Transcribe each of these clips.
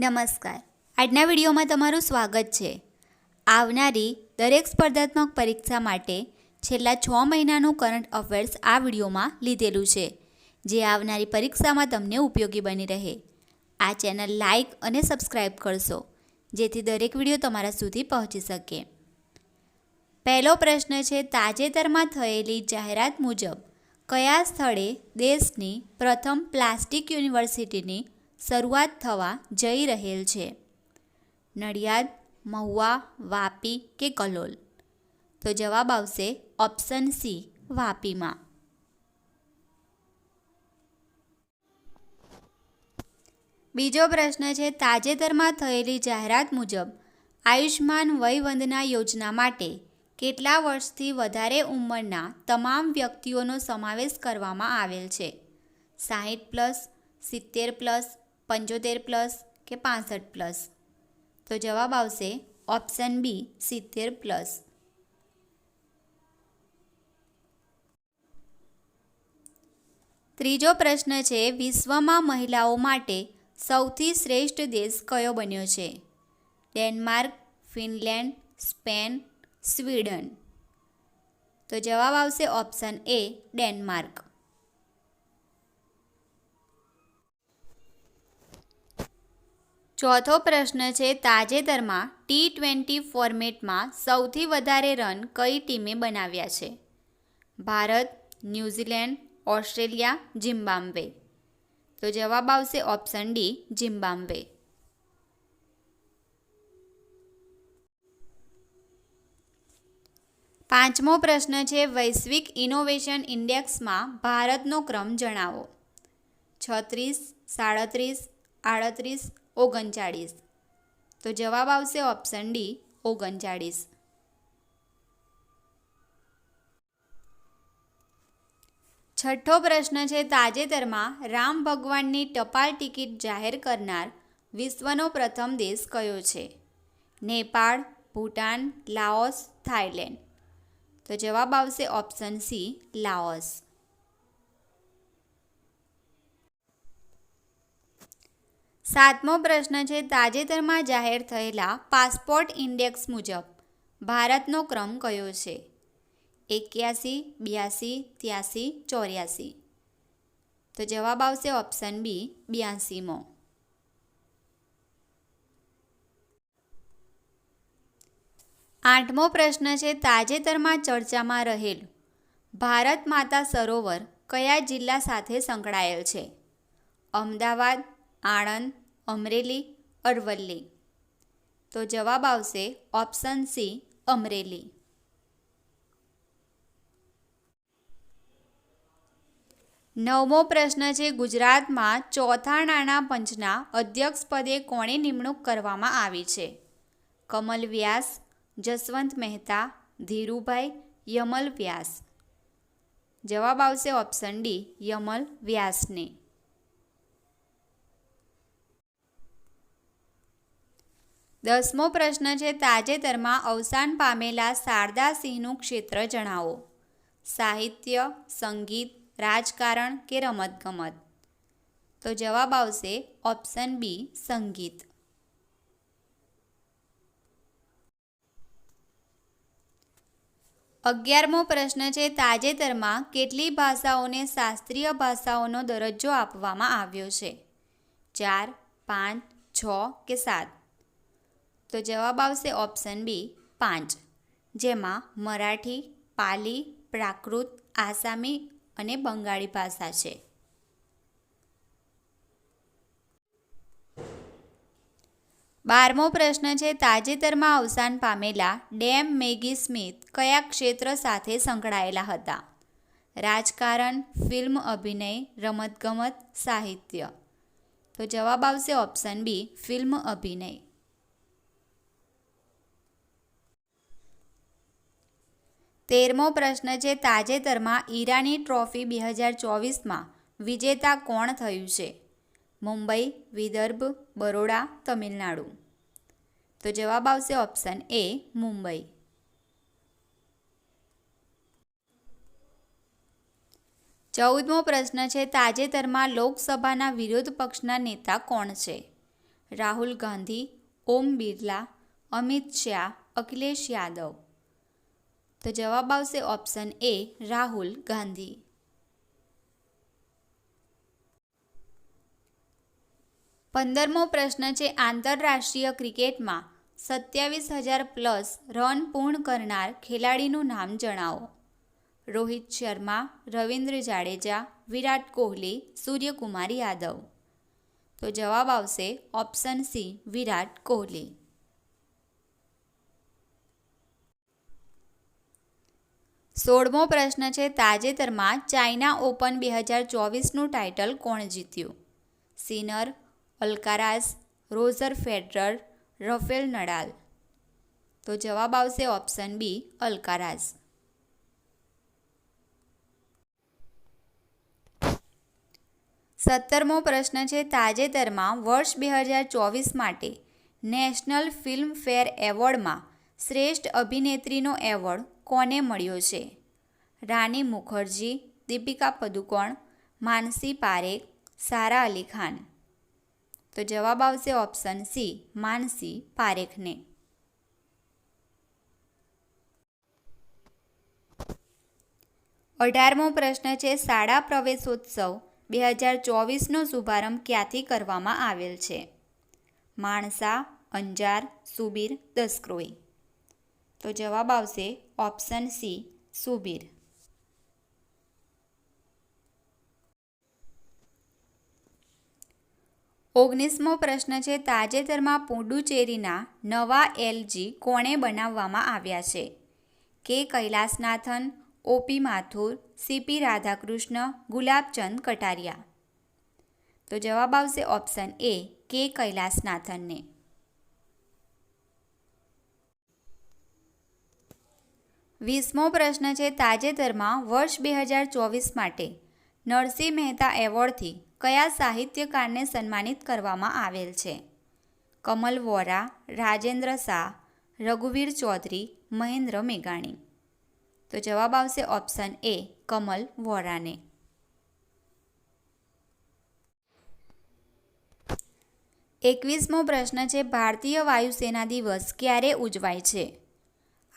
નમસ્કાર. આજના વિડીયોમાં તમારું સ્વાગત છે. આવનારી દરેક સ્પર્ધાત્મક પરીક્ષા માટે છેલ્લા છ મહિનાનું કરંટ અફેર્સ આ વિડીયોમાં લીધેલું છે, જે આવનારી પરીક્ષામાં તમને ઉપયોગી બની રહે. આ ચેનલ લાઇક અને સબસ્ક્રાઇબ કરશો, જેથી દરેક વીડિયો તમારા સુધી પહોંચી શકે. પહેલો પ્રશ્ન છે, તાજેતરમાં થયેલી જાહેરાત મુજબ કયા સ્થળે દેશની પ્રથમ પ્લાસ્ટિક યુનિવર્સિટીની શરૂઆત થવા જઈ રહેલ છે. નડિયાદ, મહુવા, વાપી કે કલોલ? તો જવાબ આવશે ઓપ્શન સી, વાપીમાં. બીજો પ્રશ્ન છે, તાજેતરમાં થયેલી જાહેરાત મુજબ આયુષ્માન વયવંદના યોજના માટે કેટલા વર્ષથી વધારે ઉંમરના તમામ વ્યક્તિઓનો સમાવેશ કરવામાં આવેલ છે? સાહીઠ પ્લસ, સિત્તેર પ્લસ પંચોતેર પ્લસ કે પાસઠ પ્લસ? તો જવાબ આવશે ઓપ્શન બી સિત્તેર પ્લસ. ત્રીજો પ્રશ્ન છે, વિશ્વમાં મહિલાઓ માટે સૌથી શ્રેષ્ઠ દેશ કયો બન્યો છે? Denmark, Finland, Spain, Sweden. તો જવાબ આવશે ઓપ્શન એ ડેનમાર્ક. ચોથો પ્રશ્ન છે, તાજેતરમાં ટી ટ્વેન્ટી ફોર્મેટમાં સૌથી વધારે રન કઈ ટીમે બનાવ્યા છે? Bharat, New Zealand, Australia, Zimbabwe. તો જવાબ આવશે ઓપ્શન ડી, ઝિમ્બાબ્વે. પાંચમો પ્રશ્ન છે, વૈશ્વિક ઇનોવેશન ઇન્ડેક્સમાં ભારતનો ક્રમ જણાવો. છત્રીસ, સાડત્રીસ, આડત્રીસ ઓગણચાળીસ. તો જવાબ આવશે ઓપ્શન ડી ઓગણચાળીસ. છઠ્ઠો પ્રશ્ન છે, તાજેતરમાં રામ ભગવાનની ટપાલ ટિકિટ જાહેર કરનાર વિશ્વનો પ્રથમ દેશ કયો છે? નેપાળ, ભૂટાન, લાઓસ થાઈલેન્ડ તો જવાબ આવશે ઓપ્શન સી લાઓસ. સાતમો પ્રશ્ન છે, તાજેતરમાં જાહેર થયેલા પાસપોર્ટ ઇન્ડેક્સ મુજબ ભારતનો ક્રમ કયો છે? એક્યાસી, બ્યાસી, ત્યાસી, ચોર્યાસી. તો જવાબ આવશે ઓપ્શન બી, બ્યાસીમો. આઠમો પ્રશ્ન છે, તાજેતરમાં ચર્ચામાં રહેલ ભારત માતા સરોવર કયા જિલ્લા સાથે સંકળાયેલ છે? અમદાવાદ, આણંદ અમરેલી, અરવલ્લી. તો જવાબ આવશે ઓપ્શન સી અમરેલી. નવમો પ્રશ્ન છે, ગુજરાતમાં ચોથા નાણાં પંચના અધ્યક્ષપદે કોણે નિમણૂક કરવામાં આવી છે? કમલ વ્યાસ, જસવંત મહેતા, ધીરુભાઈ, યમલ વ્યાસ. જવાબ આવશે ઓપ્શન ડી યમલ વ્યાસને. દસમો પ્રશ્ન છે, તાજેતરમાં અવસાન પામેલા શારદા સિંહનું ક્ષેત્ર જણાવો. સાહિત્ય, સંગીત, રાજકારણ કે રમતગમત? તો જવાબ આવશે ઓપ્શન બી, સંગીત. અગિયારમો પ્રશ્ન છે, તાજેતરમાં કેટલી ભાષાઓને શાસ્ત્રીય ભાષાઓનો દરજ્જો આપવામાં આવ્યો છે? ચાર, પાંચ, છ કે સાત? તો જવાબ આવશે ઓપ્શન બી પાંચ. જેમાં મરાઠી, પાલી, પ્રાકૃત, આસામી અને બંગાળી ભાષા છે. બારમો પ્રશ્ન છે, તાજેતરમાં અવસાન પામેલા ડેમ મેગી સ્મિથ કયા ક્ષેત્ર સાથે સંકળાયેલા હતા? રાજકારણ, ફિલ્મ અભિનય, રમતગમત, સાહિત્ય. તો જવાબ આવશે ઓપ્શન બી ફિલ્મ અભિનય. તેરમો પ્રશ્ન છે, તાજેતરમાં ઈરાની ટ્રોફી બે હજાર ચોવીસમાં વિજેતા કોણ થયું છે? મુંબઈ, વિદર્ભ, બરોડા, તમિલનાડુ. તો જવાબ આવશે ઓપ્શન એ, મુંબઈ. ચૌદમો પ્રશ્ન છે, તાજેતરમાં લોકસભાના વિરોધ પક્ષના નેતા કોણ છે? રાહુલ ગાંધી, ઓમ બિરલા, અમિત શાહ, અખિલેશ યાદવ. તો જવાબ આવશે ઓપ્શન એ રાહુલ ગાંધી. પંદરમો પ્રશ્ન છે, આંતરરાષ્ટ્રીય ક્રિકેટમાં સત્યાવીસ હજાર પ્લસ રન પૂર્ણ કરનાર ખેલાડીનું નામ જણાવો. રોહિત શર્મા, રવિન્દ્ર જાડેજા, વિરાટ કોહલી, સૂર્યકુમાર યાદવ. તો જવાબ આવશે ઓપ્શન સી વિરાટ કોહલી. સોળમો પ્રશ્ન છે, તાજેતરમાં ચાઇના ઓપન બે હજાર ચોવીસનું ટાઇટલ કોણ જીત્યું? Sinner, Alcaraz, Roger Federer, Rafael Nadal. તો જવાબ આવશે ઓપ્શન બી, અલકારાઝ. સત્તરમો પ્રશ્ન છે, તાજેતરમાં વર્ષ બે હજાર ચોવીસ માટે નેશનલ ફિલ્મ ફેર એવોર્ડમાં શ્રેષ્ઠ અભિનેત્રીનો એવોર્ડ કોને મળ્યો છે? રાની મુખર્જી, દીપિકા પદુકોણ, માનસી પારેખ, સારા અલી ખાન. તો જવાબ આવશે ઓપ્શન સી, માનસી પારેખને. અઢારમો પ્રશ્ન છે, શાળા પ્રવેશોત્સવ બે હજાર ચોવીસનો શુભારંભ ક્યાંથી કરવામાં આવેલ છે? માણસા, અંજાર, સુબીર, દસક્રોઈ. તો જવાબ આવશે ઓપ્શન સી, સુબીર. ઓગણીસમો પ્રશ્ન છે, તાજેતરમાં પુડુચેરીના નવા એલજી કોણે બનાવવામાં આવ્યા છે? K Kailasanathan OP Mathur CP Radhakrishnan, Gulabchand Kataria? તો જવાબ આવશે ઓપ્શન એ, કે કૈલાસનાથનને. વીસમો પ્રશ્ન છે તાજેતરમાં વર્ષ બે હજાર ચોવીસ માટે નરસિંહ મહેતા એવોર્ડથી કયા સાહિત્યકારને સન્માનિત કરવામાં આવેલ છે? કમલ વોરા, રાજેન્દ્ર શાહ, રઘુવીર ચૌધરી, મહેન્દ્ર મેઘાણી. તો જવાબ આવશે ઓપ્શન એ, કમલ વોરાને. એકવીસમો પ્રશ્ન છે, ભારતીય વાયુસેના દિવસ ક્યારે ઉજવાય છે?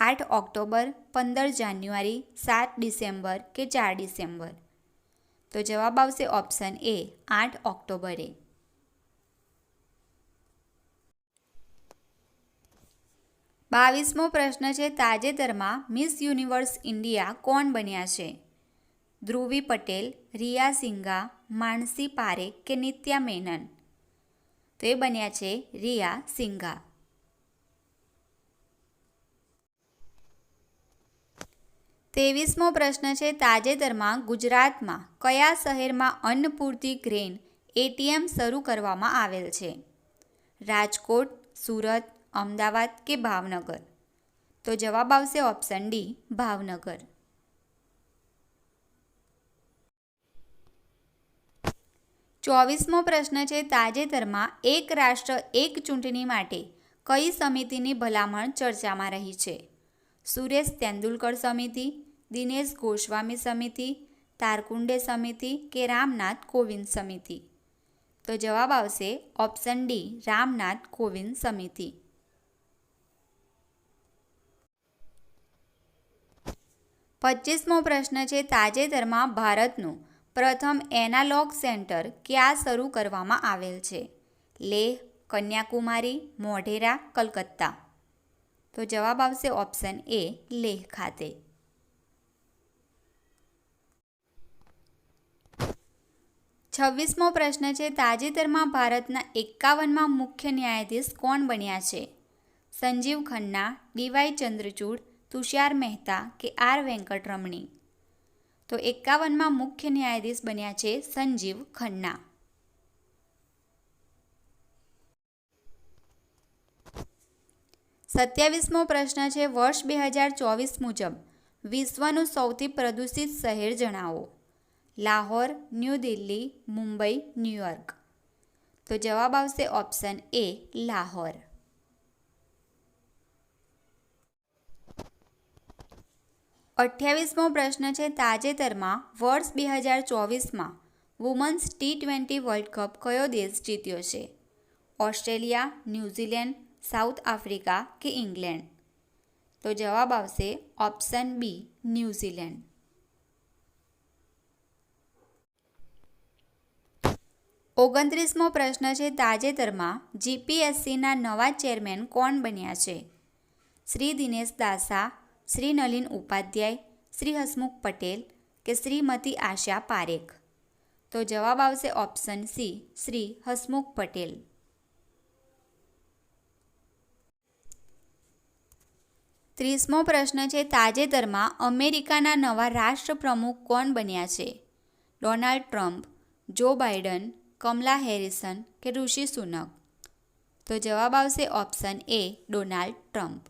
આઠ ઓક્ટોબર, પંદર જાન્યુઆરી, સાત ડિસેમ્બર કે ચાર ડિસેમ્બર? તો જવાબ આવશે ઓપ્શન એ, આઠ ઓક્ટોબરે. બાવીસમો પ્રશ્ન છે, તાજેતરમાં મિસ યુનિવર્સ ઇન્ડિયા કોણ બન્યા છે? ધ્રુવી પટેલ, રિયા સિંઘા, માનસી પારેખ કે નિત્યા મેનન? તો એ બન્યા છે રિયા સિંઘા. ત્રેવીસમો પ્રશ્ન છે, તાજેતરમાં ગુજરાતમાં કયા શહેરમાં અન્નપૂર્તિ ગ્રેન એટીએમ શરૂ કરવામાં આવેલ છે? રાજકોટ, સુરત, અમદાવાદ કે ભાવનગર? તો જવાબ આવશે ઓપ્શન ડી, ભાવનગર. ચોવીસમો પ્રશ્ન છે, તાજેતરમાં એક રાષ્ટ્ર, એક ચૂંટણી માટે કઈ સમિતિની ભલામણ ચર્ચામાં રહી છે? સુરેશ તેંડુલકર સમિતિ દિનેશ ગોસ્વામી સમિતિ, તારકુંડે સમિતિ કે રામનાથ કોવિંદ સમિતિ? તો જવાબ આવશે ઓપ્શન ડી, રામનાથ કોવિંદ સમિતિ. પચીસમો પ્રશ્ન છે તાજેતરમાં ભારતનું પ્રથમ એનાલોગ સેન્ટર ક્યાં શરૂ કરવામાં આવેલ છે? લેહ, કન્યાકુમારી, મોઢેરા, કલકત્તા. તો જવાબ આવશે ઓપ્શન એ, લેહ ખાતે. છવ્વીસમો પ્રશ્ન છે, તાજેતરમાં ભારતના એકાવનમાં મુખ્ય ન્યાયાધીશ કોણ બન્યા છે? સંજીવ ખન્ના, ડીવાય ચંદ્રચૂડ, તુષાર મહેતા કે આર વેંકટરમણી? તો એકાવનમાં મુખ્ય ન્યાયાધીશ બન્યા છે સંજીવ ખન્ના. સત્યાવીસમો પ્રશ્ન છે, વર્ષ બે હજાર ચોવીસ મુજબ વિશ્વનું સૌથી પ્રદૂષિત શહેર જણાવો. લાહોર, ન્યૂ દિલ્હી, મુંબઈ ન્યૂયોર્ક તો જવાબ આવશે ઓપ્શન એ લાહોર. અઠ્યાવીસમો પ્રશ્ન છે તાજેતરમાં વર્ષ બે હજાર ચોવીસમાં women's T twenty World Cup કયો દેશ જીત્યો છે? Australia, New Zealand, South Africa કે ઇંગ્લેન્ડ? તો જવાબ આવશે ઓપ્શન બી ન્યૂઝીલેન્ડ. ઓગણત્રીસમો પ્રશ્ન છે, તાજેતરમાં જીપીએસસીના નવા ચેરમેન કોણ બન્યા છે? શ્રી દિનેશ દાસા, શ્રી નલિન ઉપાધ્યાય, શ્રી હસમુખ પટેલ કે શ્રીમતી આશા પારેખ? તો જવાબ આવશે ઓપ્શન સી, શ્રી હસમુખ પટેલ. ત્રીસમો પ્રશ્ન છે, તાજેતરમાં અમેરિકાના નવા રાષ્ટ્રપ્રમુખ કોણ બન્યા છે? Donald Trump, Joe Biden Kamala Harrison કે ઋષિ સુનક? તો જવાબ આવશે ઓપ્શન એ, ડોનાલ્ડ ટ્રમ્પ.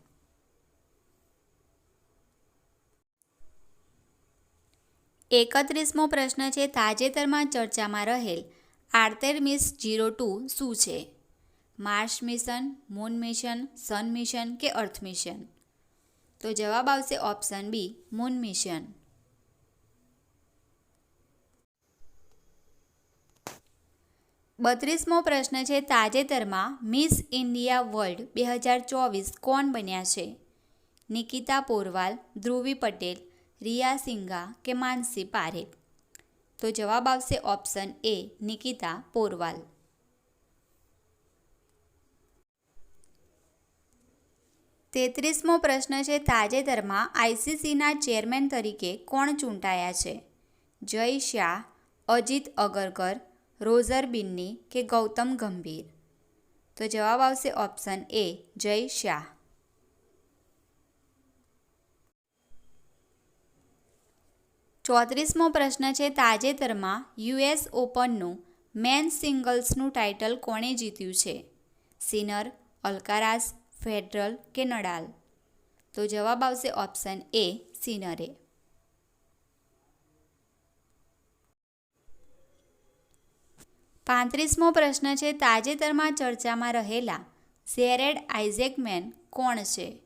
એકત્રીસમો પ્રશ્ન છે, તાજેતરમાં ચર્ચામાં રહેલ આર્તેર મિસ જીરો ટુ શું છે? Mars mission, moon mission, sun mission કે અર્થ મિશન? તો જવાબ આવશે ઓપ્શન બી, મૂન મિશન. બત્રીસમો પ્રશ્ન છે, તાજેતરમાં મિસ ઇન્ડિયા વર્લ્ડ બે હજાર ચોવીસ કોણ બન્યા છે? નિકિતા પોરવાલ, ધ્રુવી પટેલ, રિયા સિંઘા કે માનસી પારેખ? તો જવાબ આવશે ઓપ્શન એ, નિકિતા પોરવાલ. તેત્રીસમો પ્રશ્ન છે, તાજેતરમાં આઈસીસીના ચેરમેન તરીકે કોણ ચૂંટાયા છે? જય શાહ, અજીત અગરકર રોઝર બિન્ની કે ગૌતમ ગંભીર? તો જવાબ આવશે ઓપ્શન એ, જય શાહ. ચોત્રીસમો પ્રશ્ન છે, તાજેતરમાં યુએસ ઓપનનું મેન સિંગલ્સનું ટાઇટલ કોણે જીત્યું છે? સિનર અલ્કારાસ ફેડરલ કે નડાલ? તો જવાબ આવશે ઓપ્શન એ, સિનરે. પાંત્રીસમો પ્રશ્ન છે, તાજેતરમાં ચર્ચામાં રહેલા ઝેરેડ આઇઝેકમેન કોણ છે?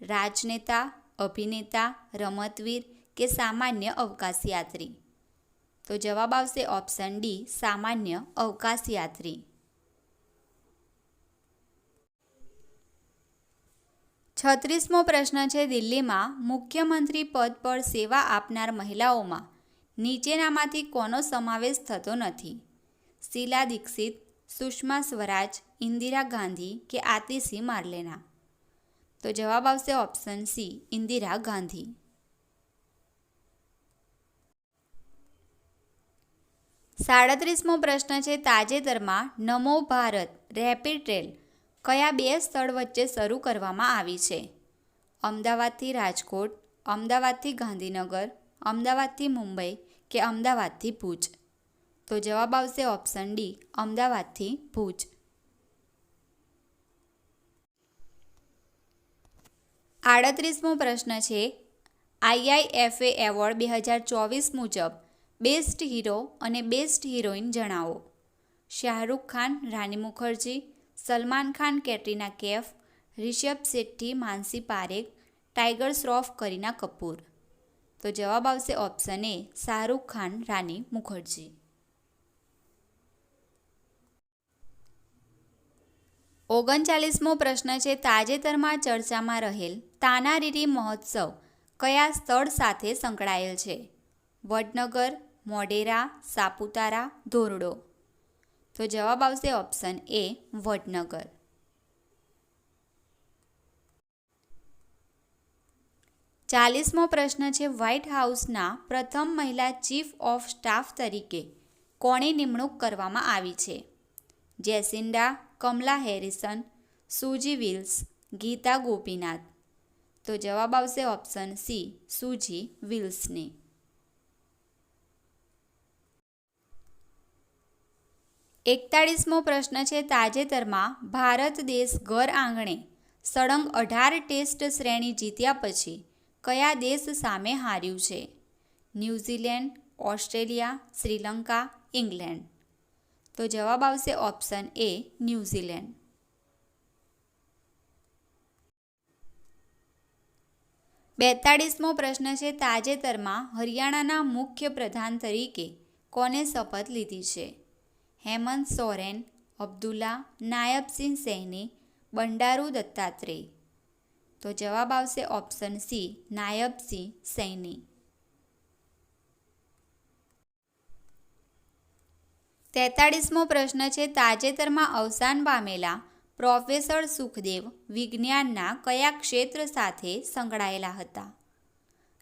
રાજનેતા, અભિનેતા, રમતવીર કે સામાન્ય અવકાશયાત્રી? તો જવાબ આવશે ઓપ્શન ડી, સામાન્ય અવકાશયાત્રી. છત્રીસમો પ્રશ્ન છે, દિલ્હીમાં મુખ્યમંત્રી પદ પર સેવા આપનાર મહિલાઓમાં નીચેનામાંથી કોનો સમાવેશ થતો નથી? શીલા દીક્ષિત સુષ્મા સ્વરાજ ઇન્દિરા ગાંધી કે આતિશી માર્લેના તો જવાબ આવશે ઓપ્શન સી ઇન્દિરા ગાંધી સાડત્રીસમો પ્રશ્ન છે તાજેતરમાં નમો ભારત રેપિડ ટ્રેલ કયા બે સ્થળ વચ્ચે શરૂ કરવામાં આવી છે? અમદાવાદથી રાજકોટ, અમદાવાદથી ગાંધીનગર, અમદાવાદથી મુંબઈ કે અમદાવાદથી ભુજ? તો જવાબ આવશે ઓપ્શન ડી અમદાવાદથી ભુજ. આડત્રીસમો પ્રશ્ન છે, આઈઆઈએફએ એવોર્ડ બે હજાર ચોવીસ મુજબ બેસ્ટ હીરો અને બેસ્ટ હિરોઈન જણાવો. શાહરૂખ ખાન, રાની મુખર્જી, સલમાન ખાન, કેટરીના કેફ, રિષભ શેટ્ટી, માનસી પારેખ, ટાઈગર શ્રોફ, કરીના કપૂર. તો જવાબ આવશે ઓપ્શન એ શાહરૂખ ખાન, રાની મુખર્જી. ઓગણચાલીસમો પ્રશ્ન છે, તાજેતરમાં ચર્ચામાં રહેલ તાનારીરી મહોત્સવ કયા સ્થળ સાથે સંકળાયેલ છે? વડનગર, મોઢેરા, સાપુતારા, ધોરડો. તો જવાબ આવશે ઓપ્શન એ, વડનગર. ચાલીસમો પ્રશ્ન છે, વ્હાઇટ હાઉસના પ્રથમ મહિલા ચીફ ઓફ સ્ટાફ તરીકે કોણે નિમણૂક કરવામાં આવી છે? Jacinda Kamala Harrison, Susie Wiles, Gita Gopinath. તો જવાબ આવશે ઓપ્શન સી, સુજી વિલ્સની. એકતાળીસમો પ્રશ્ન છે તાજેતરમાં ભારત દેશ ઘર આંગણે સળંગ અઢાર ટેસ્ટ શ્રેણી જીત્યા પછી કયા દેશ સામે હાર્યું છે? New Zealand, Australia, Sri Lanka, England. તો જવાબ આવશે ઓપ્શન એ ન્યૂઝીલેન્ડ બેતાળીસમો પ્રશ્ન છે, તાજેતરમાં હરિયાણાના મુખ્ય પ્રધાન તરીકે કોને શપથ લીધી છે? હેમંત સોરેન, અબ્દુલ્લા નાયબસિંહ સૈની, બંડારુ દત્તાત્રેય. તો જવાબ આવશે ઓપ્શન સી નાયબસિંહ સૈની. તેતાળીસમો પ્રશ્ન છે, તાજેતરમાં અવસાન પામેલા પ્રોફેસર સુખદેવ વિજ્ઞાનના કયા ક્ષેત્ર સાથે સંકળાયેલા હતા?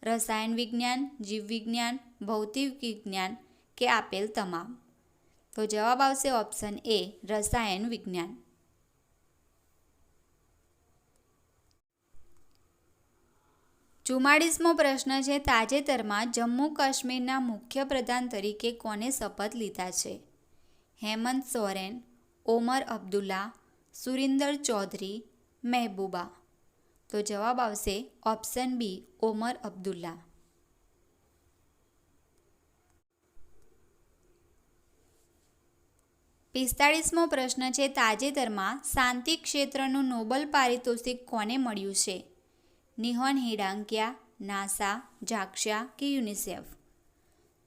રસાયણ વિજ્ઞાન જીવવિજ્ઞાન ભૌતિક વિજ્ઞાન કે આપેલ તમામ? તો જવાબ આવશે ઓપ્શન એ, રસાયણ વિજ્ઞાન. ચુમ્માળીસમો પ્રશ્ન છે, તાજેતરમાં જમ્મુ કાશ્મીરના મુખ્યપ્રધાન તરીકે કોને શપથ લીધા છે? હેમંત સોરેન, ઓમર અબ્દુલ્લા સુરિન્દર ચૌધરી, મહેબૂબા. તો જવાબ આવશે ઓપ્શન બી, ઓમર અબ્દુલ્લા. પિસ્તાળીસમો પ્રશ્ન છે, તાજેતરમાં શાંતિ ક્ષેત્રનું નોબલ પારિતોષિક કોને મળ્યું છે? નિહોન હિડાંકિયા, નાસા જાક્ષા કે યુનિસેફ?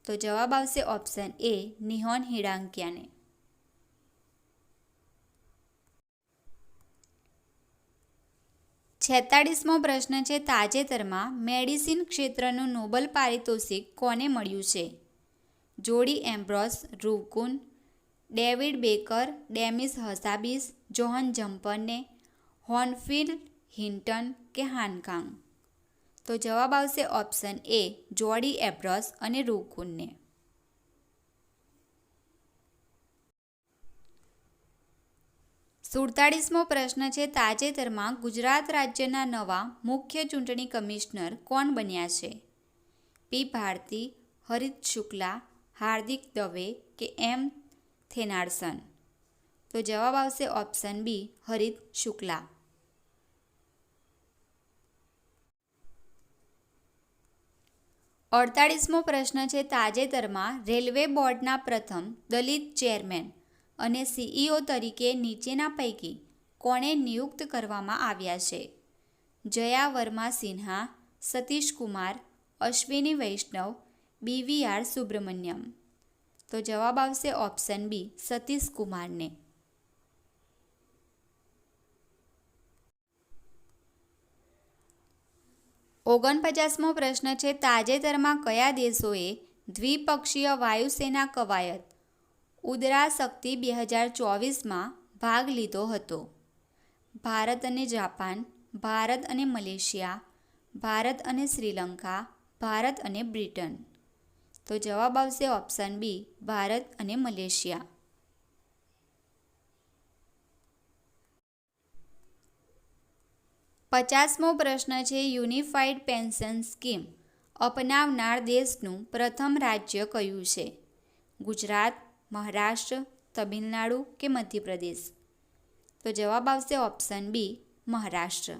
તો જવાબ આવશે ઓપ્શન એ, નિહોન હિડાંકિયાને. છેતાળીસમો પ્રશ્ન છે તાજેતરમાં મેડિસિન ક્ષેત્રનું નોબલ પારિતોષિક કોને મળ્યું છે? જોડી Ambros Ruvkun David Baker, Demis Hassabis, John જમ્પરને હોર્નફિલ હિન્ટન કે હાનકાંગ? તો જવાબ આવશે ઓપ્શન એ, જોડી એબ્રોસ અને રૂકુનને સુડતાળીસમો પ્રશ્ન છે, તાજેતરમાં ગુજરાત રાજ્યના નવા મુખ્ય ચૂંટણી કમિશનર કોણ બન્યા છે? પી. ભારતી, હરિત શુક્લા, હાર્દિક દવે કે એમ થેનારસન તો જવાબ આવશે ઓપ્શન બી, હરિત શુક્લા. અડતાળીસમો પ્રશ્ન છે, તાજેતરમાં રેલવે બોર્ડના પ્રથમ દલિત ચેરમેન અને સીઈઓ તરીકે નીચેના પૈકી કોણે નિયુક્ત કરવામાં આવ્યા છે? જયા વર્મા સિન્હા, સતીશ કુમાર, અશ્વિની વૈષ્ણવ, બીવીઆર સુબ્રમણ્યમ. તો જવાબ આવશે ઓપ્શન બી, સતીશ કુમારને. ઓગણપચાસમો પ્રશ્ન છે, તાજેતરમાં કયા દેશોએ દ્વિપક્ષીય વાયુસેના કવાયત ઉદરા શક્તિ બે હજાર ચોવીસમાં ભાગ લીધો હતો. ભારત અને જાપાન, ભારત અને મલેશિયા, ભારત અને શ્રીલંકા, ભારત અને બ્રિટન. તો જવાબ આવશે ઓપ્શન બી, ભારત અને મલેશિયા. પચાસમો પ્રશ્ન છે, યુનિફાઈડ પેન્શન સ્કીમ અપનાવનાર દેશનું પ્રથમ રાજ્ય કયું છે? ગુજરાત મહારાષ્ટ્ર તમિલનાડુ કે મધ્યપ્રદેશ? તો જવાબ આવશે ઓપ્શન બી મહારાષ્ટ્ર.